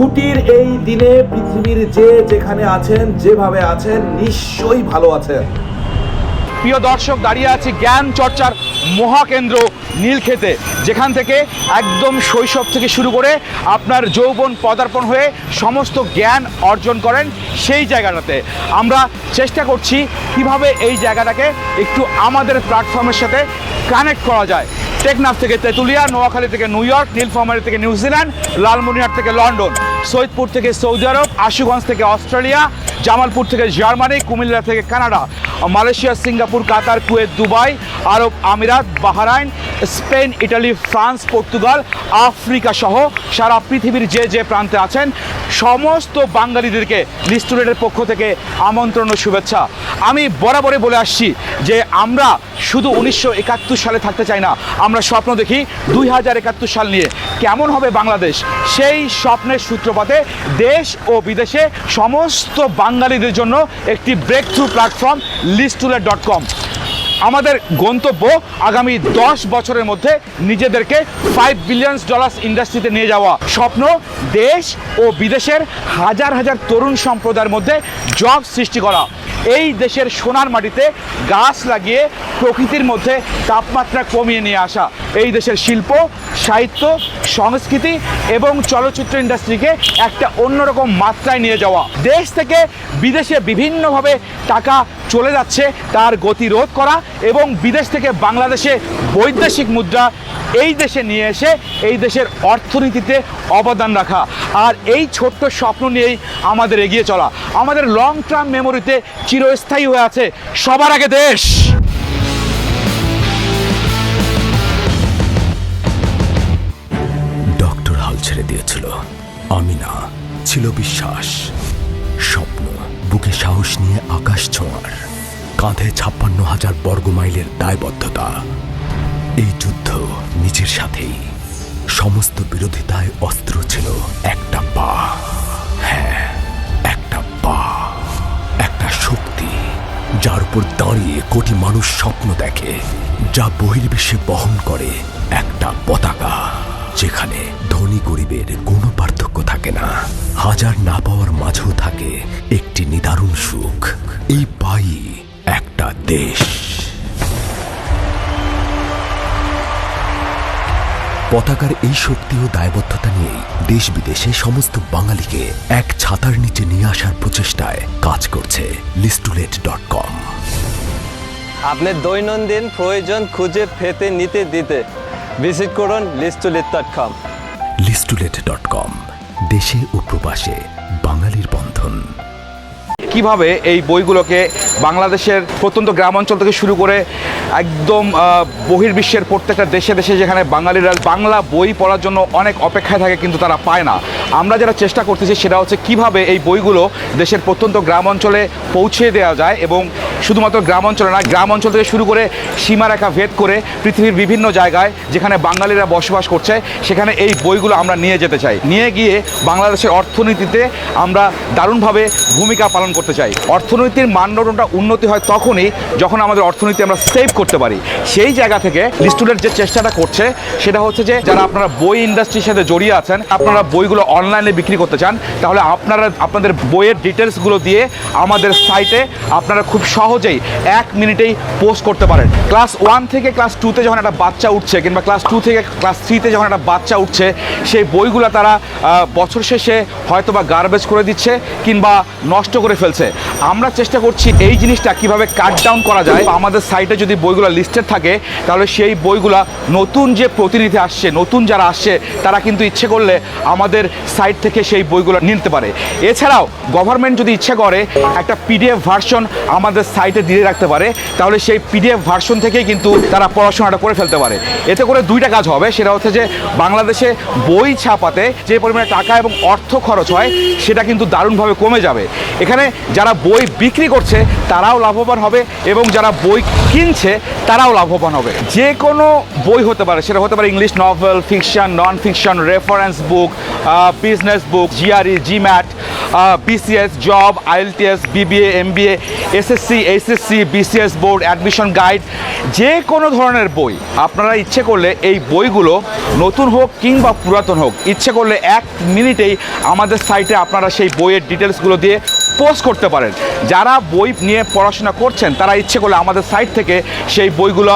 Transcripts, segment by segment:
ছুটির এই দিনে পৃথিবীর যে যেখানে আছেন, যেভাবে আছেন, নিশ্চয়ই ভালো আছেন। প্রিয় দর্শক, দাঁড়িয়ে আছি জ্ঞান চর্চার মহাকেন্দ্র নীলক্ষেতে, যেখান থেকে একদম শৈশব থেকে শুরু করে আপনার যৌবন পদার্পণ হয়ে সমস্ত জ্ঞান অর্জন করেন সেই জায়গাটাতে। আমরা চেষ্টা করছি কীভাবে এই জায়গাটাকে একটু আমাদের প্ল্যাটফর্মের সাথে কানেক্ট করা যায়। টেকনাফ থেকে তেঁতুলিয়া, নোয়াখালী থেকে নিউ ইয়র্ক, নীলফামারী থেকে নিউজিল্যান্ড লালমনিরহাট থেকে লন্ডন, সৈয়দপুর থেকে সৌদি আরব, আশুগঞ্জ থেকে অস্ট্রেলিয়া, জামালপুর থেকে জার্মানি, কুমিল্লা থেকে Canada, Malaysia, Singapore, Qatar, Kuwait, Dubai, আরব আমিরাত, Bahrain Spain, Italy, France, Portugal, Africa সহ সারা পৃথিবীর যে যে প্রান্তে আছেন, সমস্ত বাঙালিদেরকে লিস্টুরেটের পক্ষ থেকে আমন্ত্রণ ও শুভেচ্ছা। আমি বরাবরই বলে আসছি যে আমরা শুধু উনিশশো একাত্তর সালে থাকতে চাই না, আমরা স্বপ্ন দেখি দুই হাজার একাত্তর সাল নিয়ে কেমন হবে বাংলাদেশ। সেই স্বপ্নের সূত্রপাতে দেশ ও বিদেশে সমস্ত বাঙালিদের জন্য একটি ব্রেক থ্রু প্ল্যাটফর্ম লিস্টুলেট ডট কম আমাদের গন্তব্য আগামী দশ বছরের মধ্যে নিজেদেরকে ফাইভ বিলিয়ন ডলার্স ইন্ডাস্ট্রিতে নিয়ে যাওয়া। স্বপ্ন দেশ ও বিদেশের হাজার হাজার তরুণ সম্প্রদায়ের মধ্যে জব সৃষ্টি করা। এই দেশের সোনার মাটিতে গাছ লাগিয়ে প্রকৃতির মধ্যে তাপমাত্রা কমিয়ে নিয়ে আসা। এই দেশের শিল্প, সাহিত্য, সংস্কৃতি এবং চলচ্চিত্র ইন্ডাস্ট্রিকে একটা অন্যরকম মাত্রায় নিয়ে যাওয়া। দেশ থেকে বিদেশে বিভিন্নভাবে টাকা চলে যাচ্ছে তার গতিরোধ করা এবং বিদেশ থেকে বাংলাদেশে বৈদেশিক মুদ্রা এই দেশে নিয়ে এসে এই দেশের অর্থনীতিতে অবদান রাখা। আর এই ছোট্ট স্বপ্ন নিয়েই আমাদের এগিয়ে চলা। আমাদের লং টার্ম মেমোরিতে চিরস্থায়ী হয়ে আছে সবার আগে দেশ। ডক্টর হাল ছেড়ে দিয়েছিল। আমিনা ছিল বিশ্বাস। স্বপ্ন, বুকে সাহস নিয়ে আকাশ ছোঁয়ার। কাঁধে ছাপ্পান্ন হাজার বর্গ মাইলের দায়বদ্ধতা। এই যুদ্ধ নিজের সাথেই। সমস্ত বিরোধিতায় অস্ত্র ছিল একটা পা। হ্যাঁ একটা পা। একটা শক্তি, যার উপর দাঁড়িয়ে কোটি মানুষ স্বপ্ন দেখে, যা বহির্বিশ্বে বহন করে একটা পতাকা, যেখানে ধনী গরিবের কোনো পার্থক্য থাকে না। হাজার না পাওয়ার মাঝেও থাকে একটি নিদারুণ সুখ। এই পাই একটা দেশ। পতাকার এই শক্তি ও দায়বদ্ধতা নিয়েই দেশ বিদেশে সমস্ত বাঙালিকে এক ছাতার নিচে নিয়ে আসার প্রচেষ্টায় কাজ করছে লিস্টুলেট ডট কম। আপনার দৈনন্দিন প্রয়োজন খুঁজে ফেতে নিতে দিতে ভিজিট করুন লিস্টুলেট ডট কম। লিস্টুলেট ডট কম দেশে ও প্রবাসে বাঙালির বন্ধন। কীভাবে এই বইগুলোকে বাংলাদেশের প্রত্যন্ত গ্রাম অঞ্চল থেকে শুরু করে একদম বহির্বিশ্বের প্রত্যেকটা দেশে দেশে যেখানে বাঙালিরা বাংলা বই পড়ার জন্য অনেক অপেক্ষায় থাকে কিন্তু তারা পায় না। আমরা যারা চেষ্টা করতেছি সেটা হচ্ছে কীভাবে এই বইগুলো দেশের প্রত্যন্ত গ্রাম অঞ্চলে পৌঁছে দেওয়া যায় এবং শুধুমাত্র গ্রাম অঞ্চলে না গ্রাম অঞ্চল থেকে শুরু করে সীমারেখা ভেদ করে পৃথিবীর বিভিন্ন জায়গায় যেখানে বাঙালিরা বসবাস করছে, সেখানে এই বইগুলো আমরা নিয়ে যেতে চাই। নিয়ে গিয়ে বাংলাদেশের অর্থনীতিতে আমরা দারুণভাবে ভূমিকা পালন করতে চাই। অর্থনীতির মানদণ্ডটা উন্নতি হয় তখনই যখন আমাদের অর্থনীতি আমরা সেভ করতে পারি। সেই জায়গা থেকে স্টুডেন্ট যে চেষ্টাটা করছে, সেটা হচ্ছে যে যারা আপনারা বই ইন্ডাস্ট্রির সাথে জড়িয়ে আছেন, আপনারা বইগুলো অনলাইনে বিক্রি করতে চান, তাহলে আপনারা আপনাদের বইয়ের ডিটেলসগুলো দিয়ে আমাদের সাইটে আপনারা খুব সহজেই এক মিনিটেই পোস্ট করতে পারেন। ক্লাস ওয়ান থেকে ক্লাস টুতে যখন একটা বাচ্চা উঠছে, কিংবা ক্লাস টু থেকে ক্লাস থ্রিতে যখন একটা বাচ্চা উঠছে, সেই বইগুলো তারা বছর শেষে হয়তো বা গার্বেজ করে দিচ্ছে, কিংবা নষ্ট করে ফেলছে। আমরা চেষ্টা করছি এই জিনিসটা কীভাবে কাট ডাউন করা যায়। আমাদের সাইটে যদি বইগুলো লিস্টেড থাকে, তাহলে সেই বইগুলা নতুন যে প্রতিনিধি আসছে, নতুন যারা আসছে, তারা কিন্তু ইচ্ছে করলে আমাদের সাইট থেকে সেই বইগুলো নিতে পারে। এছাড়াও গভর্নমেন্ট যদি ইচ্ছে করে একটা পিডিএফ ভার্সন আমাদের সাইটে দিয়ে রাখতে পারে, তাহলে সেই পিডিএফ ভার্সন থেকেই কিন্তু তারা পড়াশোনাটা করে ফেলতে পারে। এতে করে দুইটা কাজ হবে, সেটা হচ্ছে যে বাংলাদেশে বই ছাপাতে যে পরিমাণে টাকা এবং অর্থ খরচ হয়, সেটা কিন্তু দারুণভাবে কমে যাবে। এখানে যারা বই বিক্রি করছে, তারাও লাভবান হবে এবং যারা বই কিনছে তারাও লাভবান হবে। যে কোনো বই হতে পারে, সেটা হতে পারে English novel fiction non fiction reference book business book GRE GMAT BCS job IELTS BBA MBA SSC HSC BCS board admission guide যে কোনো ধরনের বই আপনারা ইচ্ছে করলে এই বইগুলো নতুন হোক কিংবা পুরাতন হোক, ইচ্ছে করলে এক মিনিটেই আমাদের সাইটে আপনারা সেই বইয়ের ডিটেলসগুলো দিয়ে পোস্ট করতে পারেন। যারা বই নিয়ে পড়াশোনা করছেন, তারা ইচ্ছে করলে আমাদের সাইট থেকে সেই বইগুলো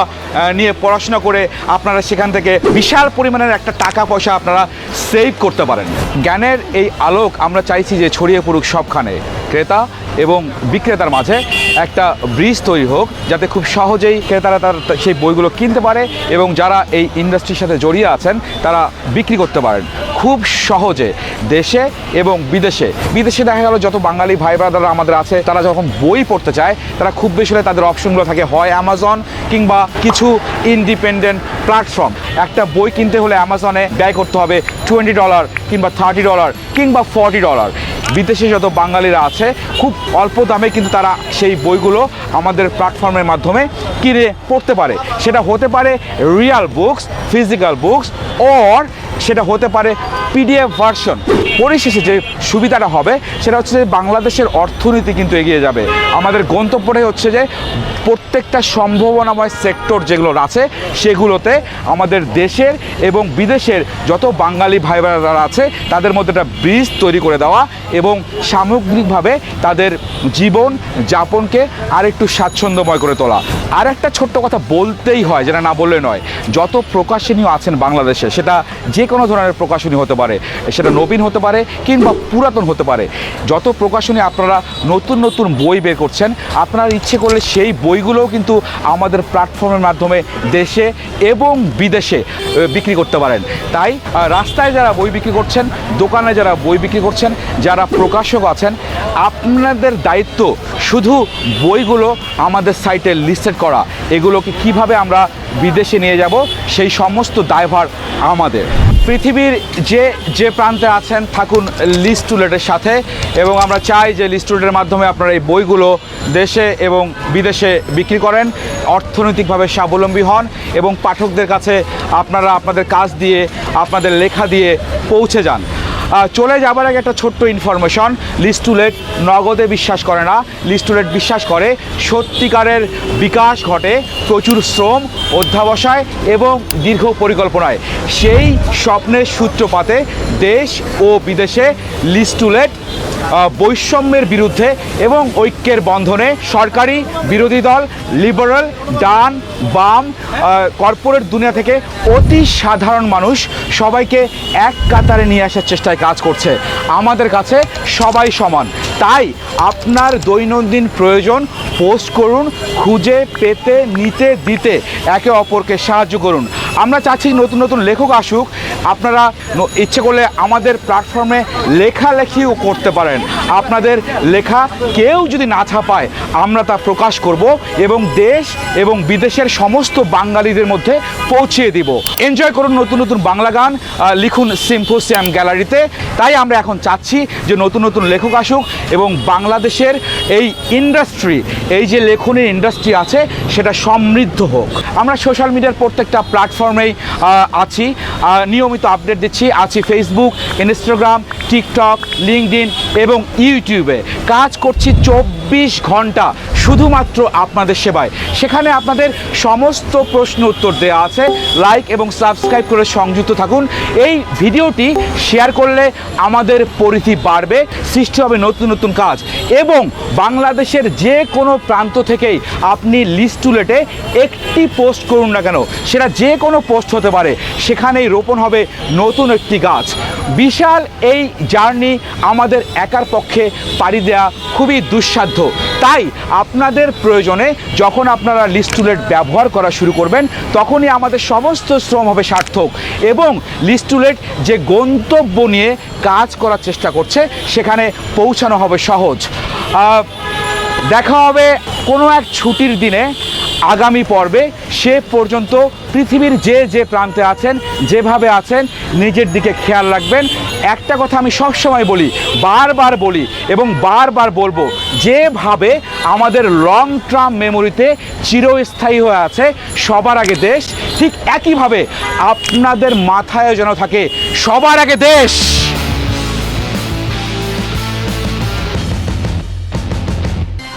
নিয়ে পড়াশোনা করে আপনারা সেখান থেকে বিশাল পরিমাণের একটা টাকা পয়সা আপনারা সেভ করতে পারেন। জ্ঞানের এই আলোক আমরা চাইছি যে ছড়িয়ে পড়ুক সবখানে। ক্রেতা এবং বিক্রেতার মাঝে একটা ব্রিজ তৈরি হোক, যাতে খুব সহজেই ক্রেতারা তার সেই বইগুলো কিনতে পারে এবং যারা এই ইন্ডাস্ট্রির সাথে জড়িয়ে আছেন, তারা বিক্রি করতে পারেন। খুব সহজে দেশে এবং বিদেশে। বিদেশে দেখা গেল যত বাঙালি ভাই ব্রাদাররা আমাদের আছে, তারা যখন বই পড়তে চায়, তারা খুব বেশি হলে তাদের অপশনগুলো থাকে, হয় অ্যামাজন কিংবা কিছু ইন্ডিপেন্ডেন্ট প্ল্যাটফর্ম একটা বই কিনতে হলে অ্যামাজনে ব্যয় করতে হবে টোয়েন্টি ডলার কিংবা থার্টি ডলার কিংবা ফর্টি ডলার বিদেশে যত বাঙালিরা আছে, খুব অল্প দামে কিন্তু তারা সেই বইগুলো আমাদের প্ল্যাটফর্মের মাধ্যমে কিনে পড়তে পারে। সেটা হতে পারে real books physical books or সেটা হতে পারে পিডিএফ ভার্সন। পরিশেষে যে সুবিধাটা হবে, সেটা হচ্ছে যে বাংলাদেশের অর্থনীতি কিন্তু এগিয়ে যাবে। আমাদের গন্তব্যটাই হচ্ছে যে প্রত্যেকটা সম্ভাবনাময় সেক্টর যেগুলো আছে, সেগুলোতে আমাদের দেশের এবং বিদেশের যত বাঙালি ভাই বোনেরা আছে, তাদের মধ্যে একটা ব্রিজ তৈরি করে দেওয়া এবং সামগ্রিকভাবে তাদের জীবন যাপনকে আরেকটু স্বাচ্ছন্দ্যময় করে তোলা। আর একটা ছোট্ট কথা বলতেই হয়, যেটা না বললে নয়, যত প্রকাশনীয় আছেন বাংলাদেশে, সেটা যে কোনো ধরনের প্রকাশনী হতে পারে। সেটা নবীন হতে পারে কিংবা পুরাতন হতে পারে। যত প্রকাশনী আপনারা নতুন নতুন বই বের করছেন, আপনারা ইচ্ছে করলে সেই বইগুলোও কিন্তু আমাদের প্ল্যাটফর্মের মাধ্যমে দেশে এবং বিদেশে বিক্রি করতে পারেন। তাই রাস্তায় যারা বই বিক্রি করছেন, দোকানে যারা বই বিক্রি করছেন, যারা প্রকাশক আছেন, আপনাদের দায়িত্ব শুধু বইগুলো আমাদের সাইটে লিস্টেড করা। এগুলোকে কীভাবে আমরা বিদেশে নিয়ে যাব, সেই সমস্ত দায়ভার আমাদের। পৃথিবীর যে যে প্রান্তে আছেন, থাকুন লিস্টুলেটের সাথে। এবং আমরা চাই যে লিস্টুলেটের মাধ্যমে আপনারা এই বইগুলো দেশে এবং বিদেশে বিক্রি করেন, অর্থনৈতিকভাবে স্বাবলম্বী হন এবং পাঠকদের কাছে আপনারা আপনাদের কাজ দিয়ে, আপনাদের লেখা দিয়ে পৌঁছে যান। চলে যাবার আগে একটা ছোট্ট ইনফরমেশন লিস্টুলেট নগদে বিশ্বাস করে না। লিস্টুলেট বিশ্বাস করে সত্যিকারের বিকাশ ঘটে প্রচুর শ্রম, অধ্যাবসায় এবং দীর্ঘ পরিকল্পনায়। সেই স্বপ্নের সূত্রপাতে দেশ ও বিদেশে লিস্টুলেট বৈষম্যের বিরুদ্ধে এবং ঐক্যের বন্ধনে সরকারি বিরোধী দল, লিবারাল, ডান, বাম কর্পোরেট দুনিয়া থেকে অতি সাধারণ মানুষ সবাইকে এক কাতারে নিয়ে আসার চেষ্টায় কাজ করছে। আমাদের কাছে সবাই সমান। তাই আপনার দৈনন্দিন প্রয়োজন পোস্ট করুন, খুঁজে, পেতে, নিতে, দিতে। একে অপরকে সাহায্য করুন। আমরা চাচ্ছি নতুন নতুন লেখক আসুক, আপনারা ইচ্ছে করলে আমাদের প্ল্যাটফর্মে লেখালেখিও করতে পারেন। আপনাদের লেখা কেউ যদি না ছাপায়, আমরা তা প্রকাশ করব এবং দেশ এবং বিদেশের সমস্ত বাঙালিদের মধ্যে পৌঁছিয়ে দিব। এনজয় করুন নতুন নতুন বাংলা গান লিখুন সিম্পোসিয়াম গ্যালারিতে তাই আমরা এখন চাচ্ছি যে নতুন নতুন লেখক আসুক এবং বাংলাদেশের এই ইন্ডাস্ট্রি এই যে লেখনের ইন্ডাস্ট্রি আছে, সেটা সমৃদ্ধ হোক। আমরা সোশ্যাল মিডিয়ার প্রত্যেকটা প্ল্যাটফর্মেই আছি। নিয়মিত আপডেট দিচ্ছি। আছি ফেসবুক ইনস্টাগ্রাম টিকটক লিঙ্কড এবং ইউটিউবে কাজ করছি চব্বিশ ঘণ্টা। শুধুমাত্র আপনাদের সেবায়। সেখানে আপনাদের সমস্ত প্রশ্ন উত্তর দেওয়া আছে। লাইক এবং সাবস্ক্রাইব করে সংযুক্ত থাকুন। এই ভিডিওটি শেয়ার করলে আমাদের পরিধি বাড়বে, সৃষ্টি হবে নতুন নতুন কাজ। এবং বাংলাদেশের যে কোনো প্রান্ত থেকেই আপনি লিস্টুলেটে একটি পোস্ট করুন না কেন, সেটা যে কোনো পোস্ট হতে পারে। সেখানেই রোপণ হবে নতুন একটি গাছ। বিশাল এই জার্নি আমাদের একার পক্ষে পাড়ি দেওয়া খুবই দুঃসাধ্য। তাই আপনাদের প্রয়োজনে যখন আপনারা লিস্টুলেট ব্যবহার করা শুরু করবেন, তখনই আমাদের সমস্ত শ্রম হবে সার্থক এবং লিস্টুলেট যে গন্তব্য নিয়ে কাজ করার চেষ্টা করছে, সেখানে পৌঁছানো হবে সহজ। দেখা হবে কোনো এক ছুটির দিনে, আগামী পর্বে। সে পর্যন্ত পৃথিবীর যে যে প্রান্তে আছেন, যেভাবে আছেন, নিজের দিকে খেয়াল রাখবেন। একটা কথা আমি সবসময় বলি, বারবার বলি এবং বারবার বলব, যেভাবে আমাদের লং টার্ম মেমোরিতে চিরস্থায়ী হয়ে আছে সবার আগে দেশ, ঠিক একইভাবে আপনাদের মাথায় যেন থাকে, সবার আগে দেশ।